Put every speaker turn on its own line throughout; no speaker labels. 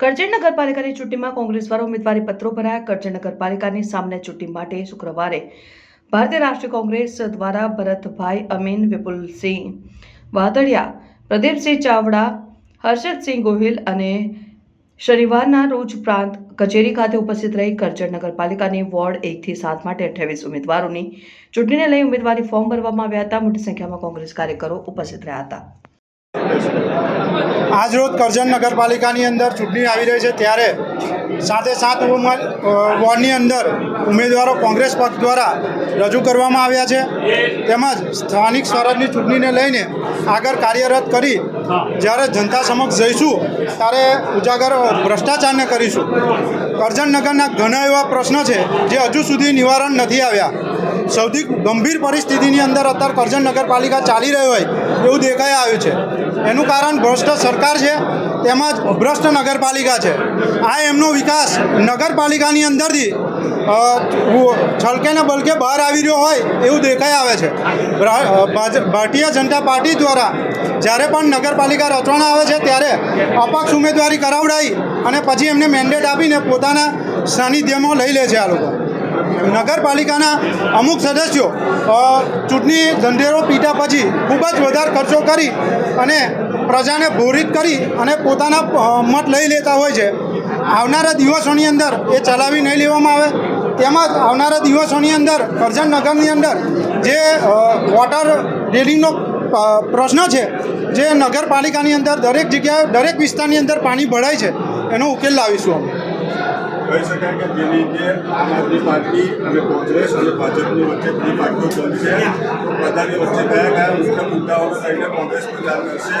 કરજણ નગરપાલિકાની ચૂંટણીમાં કોંગ્રેસ દ્વારા ઉમેદવારી પત્રો ભરાયા. કરજણ નગરપાલિકાની સામાન્ય ચૂંટણી માટે શુક્રવારે ભારતીય રાષ્ટ્રીય કોંગ્રેસ દ્વારા ભરતભાઈ અમીન, વિપુલસિંહ વાદળિયા, પ્રદીપસિંહ ચાવડા, હર્ષદસિંહ ગોહિલ અને શનિવારના રોજ પ્રાંત કચેરી ખાતે ઉપસ્થિત રહી કરજણ નગરપાલિકાની વોર્ડ એકથી સાત માટે અઠ્યાવીસ ઉમેદવારોની ચૂંટણીને લઈ ઉમેદવારી ફોર્મ ભરવામાં આવ્યા હતા. મોટી સંખ્યામાં કોંગ્રેસ કાર્યકરો ઉપસ્થિત રહ્યા હતા.
આજરોજ કરજણ નગરપાલિકાની અંદર ચૂંટણી આવી રહી છે ત્યારે સાથે સાત વોર્ડની અંદર ઉમેદવારો કોંગ્રેસ પક્ષ દ્વારા રજૂ કરવામાં આવ્યા છે. તેમજ સ્થાનિક સ્વરાજની ચૂંટણીને લઈને આગળ કાર્યરત કરી જ્યારે જનતા સમક્ષ જઈશું ત્યારે ઉજાગર ભ્રષ્ટાચારને કરીશું. કરજણ નગરના ઘણા એવા પ્રશ્નો છે જે હજુ સુધી નિવારણ નથી આવ્યા. સૌથી ગંભીર પરિસ્થિતિની અંદર અત્યારે કરજણ નગરપાલિકા ચાલી રહી હોય એવું દેખાઈ આવ્યું છે. એનું કારણ ભ્રષ્ટ સરકાર છે, તેમજ ભ્રષ્ટ નગરપાલિકા છે. આ એમનો વિકાસ નગરપાલિકાની અંદરથી છલકે ને બલકે બહાર આવી રહ્યો હોય એવું દેખાઈ આવે છે. ભારતીય જનતા પાર્ટી દ્વારા જ્યારે પણ નગરપાલિકા રચવાના આવે છે, ત્યારે અપક્ષ ઉમેદવારી કરાવડાવી અને પછી એમને મેન્ડેટ આપીને પોતાના સાનિધ્યમાં લઈ લે છે આ લોકો. નગરપાલિકાના અમુક સદસ્યો ચૂંટણી ઢંઢેરો પીટા પછી ખૂબ જ વધારે ખર્ચો કરી અને પ્રજાને ભોરિત કરી અને પોતાના મત લઈ લેતા હોય છે. આવનારા દિવસોની અંદર એ ચલાવી નહીં લેવામાં આવે. તેમજ આવનારા દિવસોની અંદર, કરજણ નગરની અંદર જે વોટર રેલિંગનો પ્રશ્ન છે, જે નગરપાલિકાની અંદર દરેક જગ્યાએ, દરેક વિસ્તારની અંદર પાણી ભરાય છે, એનો ઉકેલ લાવીશું અમે.
કહી શકાય કે જે રીતે આમ આદમી પાર્ટી અને કોંગ્રેસ અને ભાજપની વચ્ચે બધી પાર્ટીઓ તો બધાની વચ્ચે કયા કયા મુખ્ય મુદ્દાઓને લઈને કોંગ્રેસ પ્રચાર કરશે?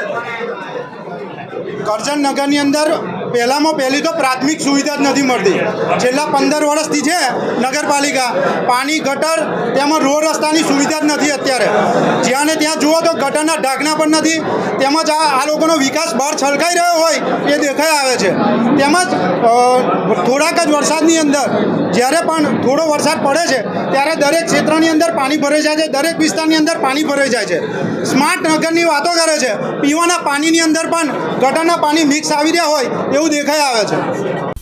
કરજણ નગરની અંદર પહેલામાં પહેલી તો પ્રાથમિક સુવિધા જ નથી મળતી. છેલ્લા પંદર વર્ષથી છે નગરપાલિકા. પાણી, ગટર તેમજ રોડ રસ્તાની સુવિધા જ નથી અત્યારે. જ્યાં ને ત્યાં જુઓ તો ગટરના ઢાંકણા પણ નથી. તેમજ આ આ લોકોનો વિકાસ બહાર છલકાઈ રહ્યો હોય એ દેખાઈ આવે છે. તેમજ થોડાક જ વરસાદની અંદર, જ્યારે પણ થોડો વરસાદ પડે છે, ત્યારે દરેક ક્ષેત્રની અંદર પાણી ભરાઈ જાય છે, દરેક વિસ્તારની અંદર પાણી ભરાઈ જાય છે. સ્માર્ટ નગરની વાતો કરે છે. પીવાના પાણીની અંદર પણ ગટરના પાણી મિક્સ આવી રહ્યા હોય એવું દેખાઈ આવે છે.